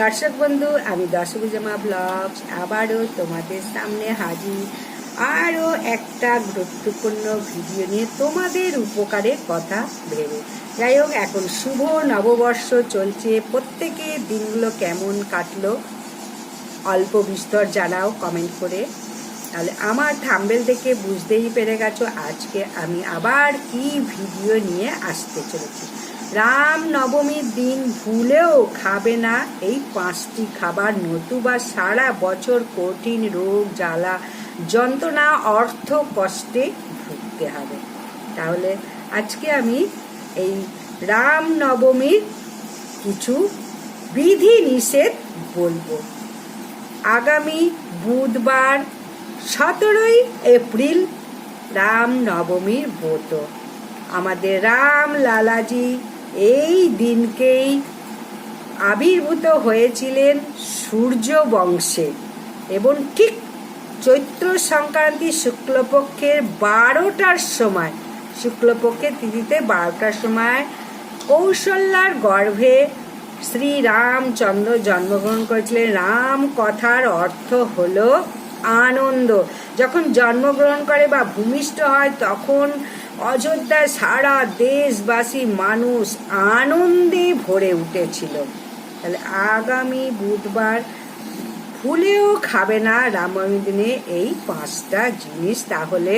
দর্শক বন্ধু, আমি দশভুজমা ব্লগস আবারও তোমাদের সামনে হাজির। আরও একটা গুরুত্বপূর্ণ ভিডিও নিয়ে তোমাদের উপকারের কথা ভেবে। যাই হোক, এখন শুভ নববর্ষ চলছে। প্রত্যেকে দিনগুলো কেমন কাটলো? অল্প বিস্তর জানাও কমেন্ট করে। তাহলে আমার থাম্বেল দেখে বুঝতেই পেরে গেছো, আজকে আমি আবার কি ভিডিও নিয়ে আসতে চলেছি। রাম নবমীর দিন ভুলেও খাবে না এই পাঁচটি খাবার। নতুবা সারা বছর কঠিন রোগ, জ্বালা, যন্ত্রণা, অর্থ কষ্টে ভুগতে হবে। তাহলে আজকে আমি এই রামনবমীর কিছু বিধি নিষেধ বলব। আগামী বুধবার সতেরোই এপ্রিল রামনবমীর ব্রত। আমাদের রাম লালাজি এই দিনকেই আবির্ভূত হয়েছিলেন সূর্য বংশে এবং ঠিক চৈত্র সংক্রান্তি শুক্লপক্ষের বারোটার সময়, শুক্লপক্ষের তিথিতে বারোটার সময় কৌশল্যার গর্ভে শ্রী রামচন্দ্র জন্মগ্রহণ করেছিলেন। রাম কথার অর্থ হলো আনন্দ। যখন জন্মগ্রহণ করে বা ভূমিষ্ঠ হয়, তখন অযোধ্যায় সারা দেশবাসী মানুষ আনন্দে ভরে উঠেছিল। তাহলে আগামী বুধবার ভুলেও খাবে না রামনবমী দিনে এই পাঁচটা জিনিস। তাহলে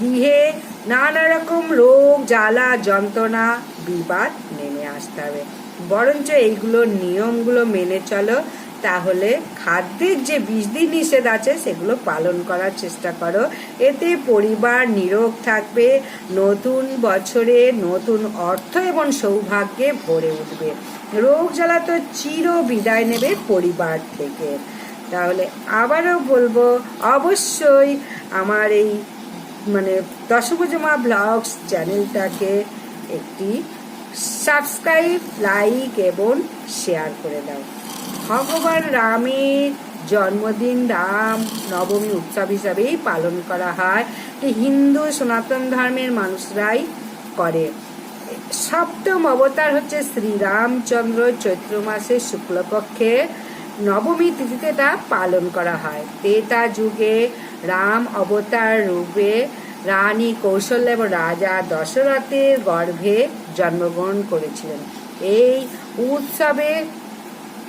গৃহে নানা রকম রোগ, জ্বালা, যন্ত্রণা, বিবাদ নেমে আসতে হবে। বরঞ্চ এইগুলো নিয়মগুলো মেনে চলো। তাহলে খাদ্যের যে বিধি নিষেধ আছে, সেগুলো পালন করার চেষ্টা করো। এতে পরিবার নিরোগ থাকবে, নতুন বছরে নতুন অর্থ এবং সৌভাগ্যে ভরে উঠবে। রোগ জ্বালা তো চির বিদায় নেবে পরিবার থেকে। তাহলে আবারও বলব, অবশ্যই আমার এই মানে দশভুজমা ব্লগস চ্যানেলটাকে একটি সাবস্ক্রাইব, লাইক এবং শেয়ার করে দাও। ভগবান রামের জন্মদিন রাম নবমী উৎসব হিসাবেই পালন করা হয়। হিন্দু সনাতন ধর্মের মানুষরাই করে। সপ্তম অবতার হচ্ছে শ্রীরামচন্দ্র চৈত্র মাসের শুক্লপক্ষে নবমী তিথিতে তা পালন করা হয়। তেতা যুগে রাম অবতার রূপে রানী কৌশল্য এবং রাজা দশরথের গর্ভে জন্মগ্রহণ করেছিলেন। এই উৎসবে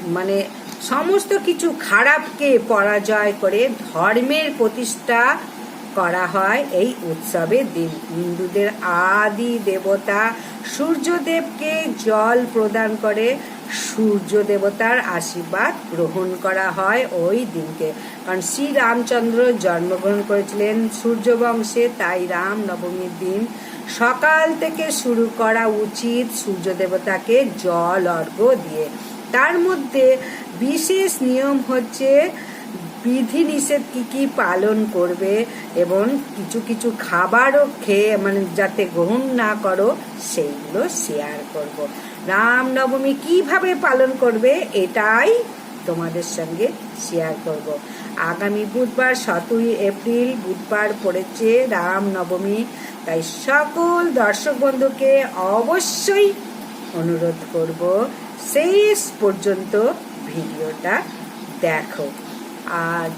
মানে সমস্ত কিছু খারাপকে পরাজয় করে ধর্মের প্রতিষ্ঠা করা হয় এই উৎসবের দিন। হিন্দুদের আদি দেবতা সূর্যদেবকে জল প্রদান করে সূর্য দেবতার আশীর্বাদ গ্রহণ করা হয় ওই দিনকে। কারণ শ্রী রামচন্দ্র জন্মগ্রহণ করেছিলেন সূর্য বংশে তাই রাম নবমীর দিন সকাল থেকে শুরু করা উচিত সূর্য দেবতাকে জল অর্ঘ্য দিয়ে। তার মধ্যে বিশেষ নিয়ম হচ্ছে বিধি নিষেধ কি কি পালন করবে এবং কিছু কিছু খাবারও খেয়ে মানে যাতে গ্রহণ না করো, সেইগুলো শেয়ার করব। রামনবমী কীভাবে পালন করবে এটাই তোমাদের সঙ্গে শেয়ার করব। আগামী বুধবার সতেরোই এপ্রিল বুধবার পড়েছে রামনবমী, তাই সকল দর্শক বন্ধুকে অবশ্যই অনুরোধ করব শেষ পর্যন্ত ভিডিওটা দেখো। আর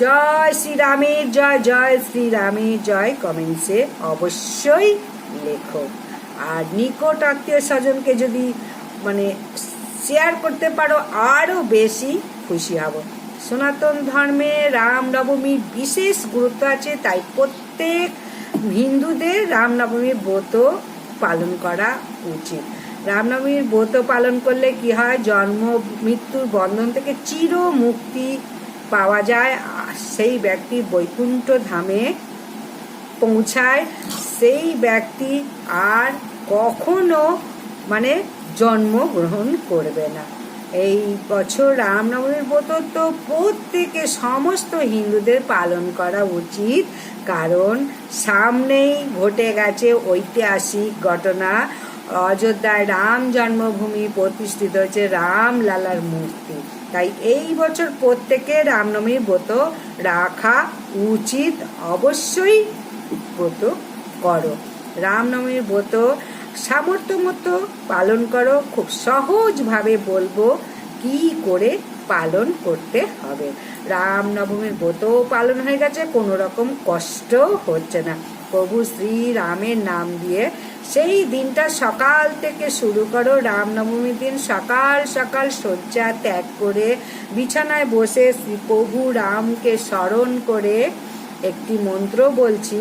জয় শ্রীরামের জয় জয় শ্রীরামের জয় কমেন্টসে অবশ্যই লেখো। আর নিকট আত্মীয় স্বজনকে যদি মানে শেয়ার করতে পারো, আরও বেশি খুশি হব। সনাতন ধর্মে রামনবমীর বিশেষ গুরুত্ব আছে, তাই প্রত্যেক হিন্দুদের রামনবমীর ব্রত পালন করা উচিত। রামনবমীর ব্রত পালন করলে কি হয়? জন্ম মৃত্যুর বন্ধন থেকে চির মুক্তি পাওয়া যায়। সেই ব্যক্তি বৈকুণ্ঠ ধামে পৌঁছায়। সেই ব্যক্তি আর কখনো মানে জন্মগ্রহণ করবে না। এই বছর রামনবমীর ব্রত তো প্রত্যেকে, সমস্ত হিন্দুদের পালন করা উচিত। কারণ সামনেই ঘটে গেছে ঐতিহাসিক ঘটনা। অযোধ্যায় রাম জন্মভূমি প্রতিষ্ঠিত হয়েছে রাম লালার মূর্তি। তাই এই বছর প্রত্যেকে রামনবমীর ব্রত রাখা উচিত। অবশ্যই ব্রত করো। রামনবমীর ব্রত সামর্থ্য মতো পালন করো। খুব সহজভাবে বলব কি করে পালন করতে হবে। রামনবমীর ব্রতও পালন হয়ে গেছে, কোনো রকম কষ্ট হচ্ছে না। প্রভু শ্রী রামের নাম দিয়ে সেই দিনটা সকাল থেকে শুরু করো। রামনবমীর দিন সকাল সকাল শয্যা ত্যাগ করে বিছানায় বসে শ্রী প্রভু রামকে স্মরণ করে একটি মন্ত্র বলছি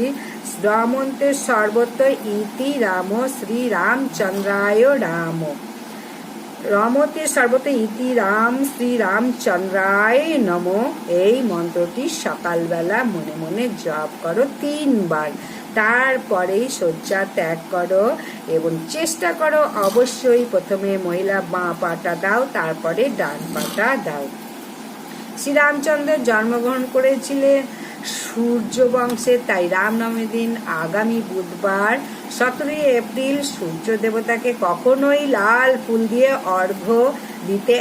রামন্তের সর্বত্র ইতি রাম শ্রী রামচন্দ্রায় রাম। রমতে সর্বত ইতি রাম শ্রী রামচন্দ্রায় নম। এই মন্ত্রটি সকালবেলা মনে মনে জপ করো তিনবার। তারপরেই শয্যা ত্যাগ করো এবং চেষ্টা করো অবশ্যই প্রথমে মহিলা বাঁ পাটা দাও, তারপরে ডান পাটা দাও। শ্রীরামচন্দ্র জন্মগ্রহণ করেছিলেন সূর্য বংশে তাই রামনবমীর দিন আগামী বুধবার, সতেরোই এপ্রিল সূর্য দেবতাকে কখনোই লাল ফুল দিয়ে অর্ঘ্য দিতে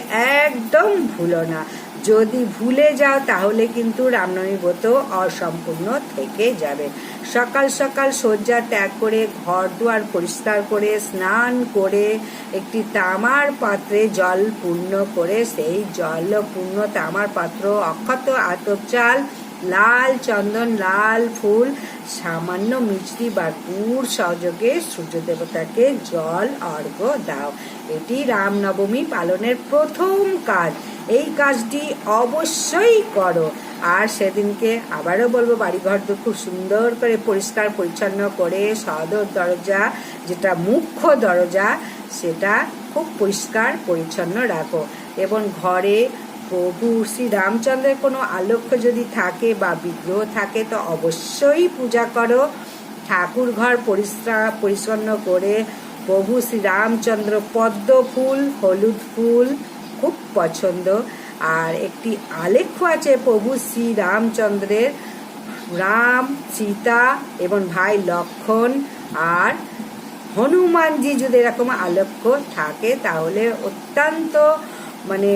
একদম ভুলো না। যদি ভুলে যাও, তাহলে কিন্তু রামনবমী ব্রত অসম্পূর্ণ থেকে যাবে। সকাল সকাল শয্যা ত্যাগ করে ঘর দুয়ার পরিষ্কার করে স্নান করে একটি তামার পাত্রে জল পূর্ণ করে, সেই জল পূর্ণ তামার পাত্র অক্ষত আতপ চাল লাল চন্দন, লাল ফুল, সামান্য মিষ্টি বা গুড় সহযোগে সূর্য দেবতাকে জল, অর্ঘ্য দাও। এটি রামনবমী পালনের প্রথম কাজ। এই কাজটি অবশ্যই করো। আর সেদিনকে আবারও বলব, বাড়িঘর তো খুব সুন্দর করে পরিষ্কার, পরিচ্ছন্ন করে সদর দরজা, যেটা মুখ্য দরজা, সেটা খুব পরিষ্কার, পরিচ্ছন্ন রাখো। এবং ঘরে প্রভু শ্রী রামচন্দ্রের কোনো আলক্ষ্য যদি থাকে বা বিগ্রহ থাকে, তো অবশ্যই পূজা করো। ঠাকুর ঘর পরিচ্ছন্ন করে প্রভু শ্রী রামচন্দ্র পদ্ম ফুল, হলুদ ফুল খুব পছন্দ। আর একটি আলেখ্য আছে প্রভু শ্রী রামচন্দ্রের রাম, সীতা এবং ভাই লক্ষণ। আর হনুমানজি যদি এরকম আলক্ষ্য থাকে, তাহলে অত্যন্ত মানে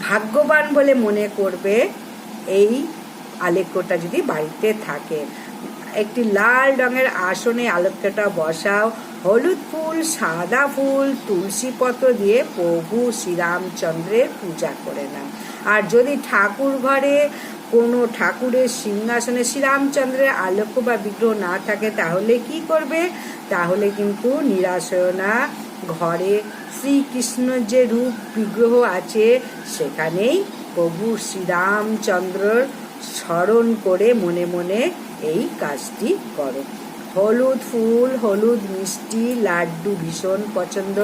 ভাগ্যবান বলে মনে করবে এই আলেখ্যটা যদি বাড়িতে থাকে। একটি লাল রঙের আসনে আলোক্যটা বসাও, হলুদ ফুল, সাদা ফুল, তুলসী পত্র দিয়ে প্রভু শ্রীরামচন্দ্রের পূজা করে নাও। আর যদি ঠাকুর ঘরে কোনো ঠাকুরের সিংহাসনে শ্রীরামচন্দ্রের আলোক্য বা বিগ্রহ না থাকে, তাহলে কি করবে? তাহলে কিন্তু নিরাশ হয়েও না ঘরে শ্রীকৃষ্ণ যে রূপ বিগ্রহ আছে, সেখানেই প্রভু শ্রীরামচন্দ্রর স্মরণ করে মনে মনে এই কাজটি করো। হলুদ ফুল, হলুদ মিষ্টি, লাড্ডু ভীষণ পছন্দ।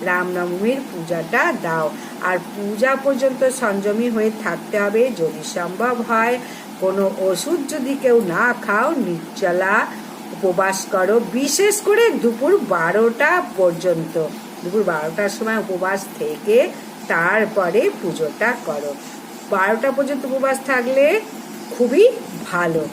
রামনবমীর পূজাটা দাও। আর পূজা পর্যন্ত সংযমী হয়ে থাকতে হবে যদি সম্ভব হয়। কোনো ওষুধ যদি কেউ না খাও, নির্জলা উপবাস করো, বিশেষ করে দুপুর বারোটা পর্যন্ত। দুপুর বারোটার সময় উপবাস থেকে তারপরে পুজোটা করো। বারোটা পর্যন্ত উপবাস থাকলে খুবই ভালো।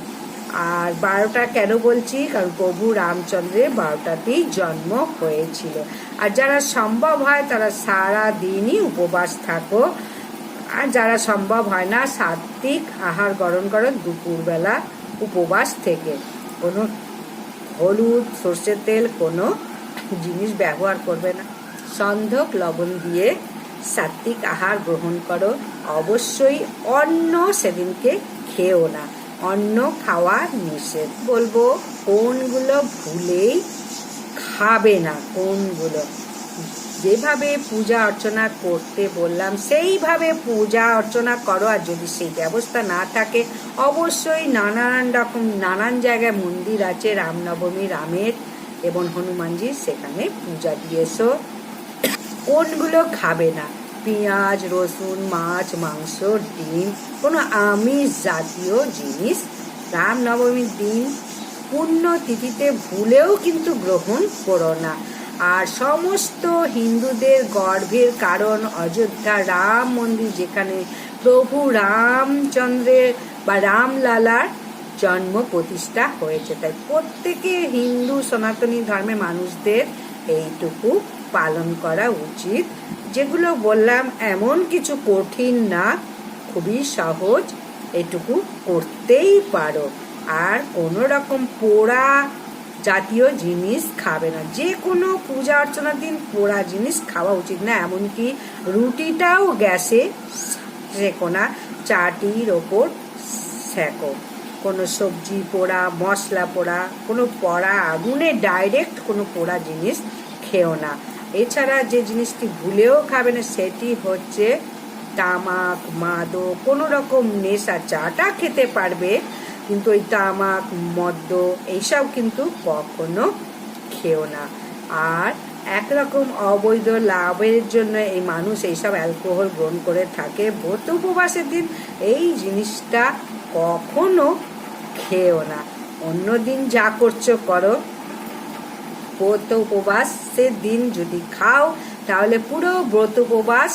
আর বারোটা কেন বলছি? কারণ প্রভু রামচন্দ্রের বারোটাতেই জন্ম হয়েছিল। আর যারা সম্ভব হয় তারা সারা দিনই উপবাস থাকো। আর যারা সম্ভব হয় না সাত্বিক আহার গ্রহণ করো দুপুরবেলা উপবাস থেকে। কোনো হলুদ, সর্ষের তেল কোনো জিনিস ব্যবহার করবে না। সন্ধক লবণ দিয়ে সাত্বিক আহার গ্রহণ করো। অবশ্যই অন্য সেদিনকে খেও না। অন্য খাওয়া নিষেধ। বলব, কোনগুলো ভুলেই খাবে না, কোনগুলো? যেভাবে পূজা অর্চনা করতে বললাম, সেইভাবে পূজা অর্চনা করো। আর যদি সেই ব্যবস্থা না থাকে, অবশ্যই নানান রকম, নানান জায়গায় মন্দির আছে, রামনবমী, রামের এবং হনুমানজির, সেখানে পূজা দিয়েছ কোনগুলো খাবে না? পেঁয়াজ, রসুন, মাছ, মাংস, ডিম, কোনো আমিষ জাতীয় জিনিস। রামনবমীর দিন পূর্ণ তিথিতে ভুলেও কিন্তু গ্রহণ করো না। আর সমস্ত হিন্দুদের গর্ভের কারণ অযোধ্যা রাম মন্দির, যেখানে প্রভু রামচন্দ্রের বা রামলালার জন্ম প্রতিষ্ঠা হয়েছে। তাই প্রত্যেকে হিন্দু সনাতনী ধর্মের মানুষদের এইটুকু পালন করা উচিত। যেগুলো বললাম, এমন কিছু কঠিন না, খুবই সহজ। এটুকু করতেই পারো। আর কোনো রকম পোড়া জাতীয় জিনিস খাবে না। যে কোনো পূজা অর্চনার দিন পোড়া জিনিস খাওয়া উচিত না, এমনকি রুটিটাও গ্যাসে সেকো না, চাটির ওপর সেকো। কোনো সবজি পোড়া, মশলা পোড়া, কোনো পোড়া আগুনে ডাইরেক্ট কোনো পোড়া জিনিস খেও না। এছাড়া যে জিনিসটি ভুলেও খাবে না, সেটি হচ্ছে তামাক, মাদক, কোনো রকম নেশা, চাটা খেতে পারবে কিন্তু ওই তামাক মদ্য, এইসব কিন্তু কখনো খেও না। আর একরকম অবৈধ লাভের জন্য এই মানুষ এইসব অ্যালকোহল গ্রহণ করে থাকে। ব্রত উপবাসের দিন এই জিনিসটা কখনো খেও না। অন্য দিন যা করছ করো। ব্রত উপবাসের দিন যদি খাও, তাহলে পুরো ব্রত উপবাস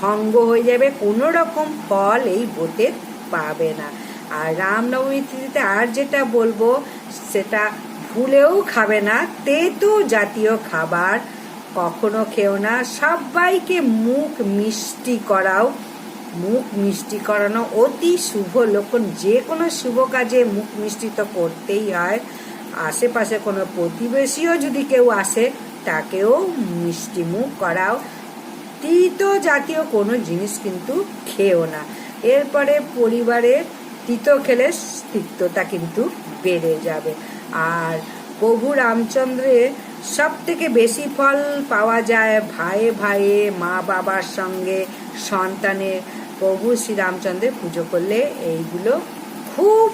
ভঙ্গ হয়ে যাবে। কোনো রকম ফল এই ব্রতে পাবে না। আর রামনবমী তিথিতে আর যেটা বলব, সেটা ভুলেও খাবে না। তেতো জাতীয় খাবার কখনো খেও না। সবাইকে মুখ মিষ্টি করাও। মুখ মিষ্টি করানো অতি শুভ লক্ষণ। যে কোনো শুভ কাজে মুখ মিষ্টি তো করতেই হয়। আশেপাশে কোনো প্রতিবেশীও যদি কেউ আসে, তাকেও মিষ্টি মুখ করাও। তিত জাতীয় কোনো জিনিস কিন্তু খেও না। এরপরে পরিবারে তিতো খেলে তিক্ততা কিন্তু বেড়ে যাবে। আর প্রভু রামচন্দ্রের সব থেকে বেশি ফল পাওয়া যায় ভাইয়ে ভাইয়ে মা বাবার সঙ্গে সন্তানের। প্রভু শ্রীরামচন্দ্রের পুজো করলে এইগুলো খুব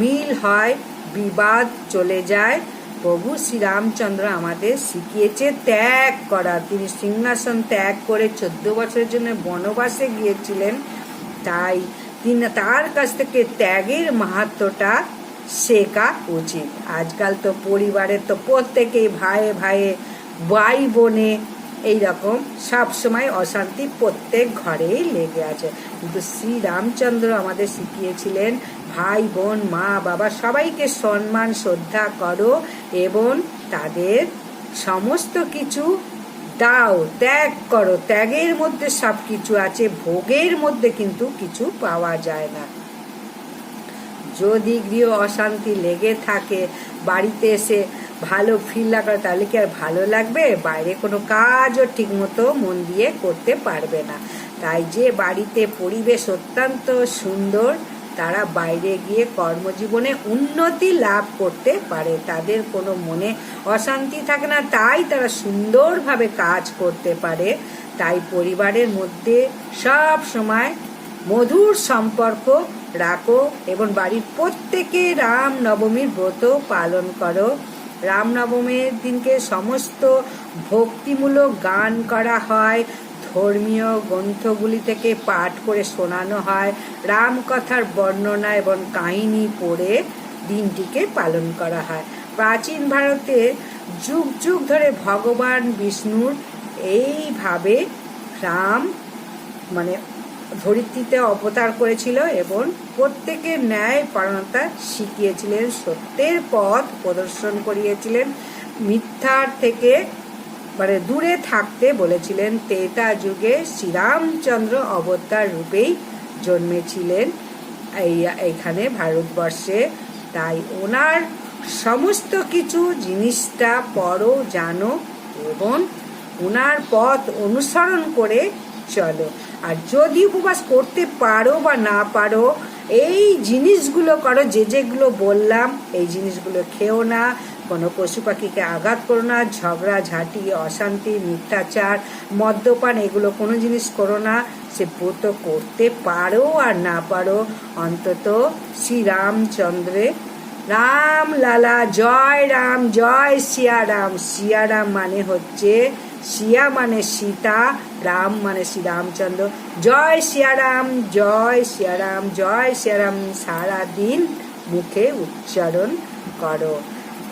মিল হয়, বিবাদ চলে যায়। প্রভু শ্রীরামচন্দ্র আমাদের শিখিয়েছে ত্যাগ করা। তিনি সিংহাসন ত্যাগ করে চোদ্দ বছরের জন্য বনবাসে গিয়েছিলেন। তাই তিনি তার কাছ থেকে ত্যাগের মাহাত্মটা শেখা উচিত। আজকাল তো পরিবারের তো প্রত্যেকেই ভাইয়ে ভাইয়ে ভাই বোনে এইরকম সবসময় অশান্তি প্রত্যেক ঘরেই লেগে আছে। কিন্তু শ্রী রামচন্দ্র আমাদের শিখিয়েছিলেন, ভাই বোন, মা, বাবা, সবাইকে সম্মান, শ্রদ্ধা করো এবং তাদের সমস্ত কিছু দাও, ত্যাগ করো। ত্যাগের মধ্যে সব কিছু আছে, ভোগের মধ্যে কিন্তু কিছু পাওয়া যায় না। যদি গৃহ অশান্তি লেগে থাকে, বাড়িতে এসে ভালো ফিল লাগল তাহলে কি আর ভালো লাগবে? বাইরে কোনো কাজও ঠিকমতো মন দিয়ে করতে পারবে না। তাই যে বাড়িতে পরিবেশ অত্যন্ত সুন্দর তারা বাইরে গিয়ে কর্মজীবনে উন্নতি লাভ করতে পারে। তাদের কোনো মনে অশান্তি থাকে না। তাই তারা সুন্দরভাবে কাজ করতে পারে। তাই পরিবারের মধ্যে সব সময় মধুর সম্পর্ক রাখো এবং বাড়ির প্রত্যেকে রাম নবমীর ব্রত পালন করো। রামনবমীর দিনকে সমস্ত ভক্তিমূলক গান করা হয়। ধর্মীয় গ্রন্থগুলি থেকে পাঠ করে শোনানো হয়। রামকথার বর্ণনা এবং কাহিনী পড়ে দিনটিকে পালন করা হয়। প্রাচীন ভারতে যুগ যুগ ধরে ভগবান বিষ্ণুর এইভাবে রাম মানে ধরিত্রীতে অবতার করেছিল এবং প্রত্যেকের ন্যায় পরণতা শিখিয়েছিলেন, সত্যের পথ প্রদর্শন করিয়েছিলেন। মিথ্যার থেকে মানে দূরে থাকতে বলেছিলেন, তেতা যুগে শ্রীরামচন্দ্র অবতার রূপেই জন্মেছিলেন এই এইখানে ভারতবর্ষে। তাই ওনার সমস্ত কিছু জিনিসটা পড়ো, জানো এবং ওনার পথ অনুসরণ করে চলো। আর যদি উপবাস করতে পারো বা না পারো, এই জিনিসগুলো করো, যে যেগুলো বললাম, এই জিনিসগুলো খেও না কোনো পশু পাখিকে আঘাত করো না, ঝগড়া, ঝাঁটি, অশান্তি, মিথ্যাচার, মদ্যপান, এগুলো কোনো জিনিস করো না। সে ব্রত করতে পারো আর না পারো, অন্তত শ্রীরামচন্দ্রে রাম লালা, জয় রাম, জয় সিয়ারাম সিয়ারাম মানে হচ্ছে সিয়া মানে সীতা, রাম মানে শ্রী রামচন্দ্র জয় সিয়ারাম জয় সিয়ারাম জয় সিয়ারাম সারা দিন মুখে উচ্চারণ করো।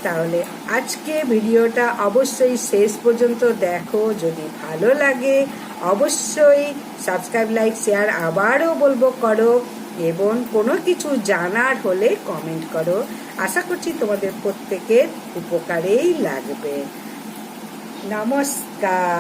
তাহলে আজকে ভিডিওটা অবশ্যই শেষ পর্যন্ত দেখো। যদি ভালো লাগে, অবশ্যই সাবস্ক্রাইব লাইক শেয়ার আবারও বলব করো এবং কোনো কিছু জানার হলে কমেন্ট করো। আশা করছি তোমাদের প্রত্যেকের উপকারেই লাগবে। নমস্কার।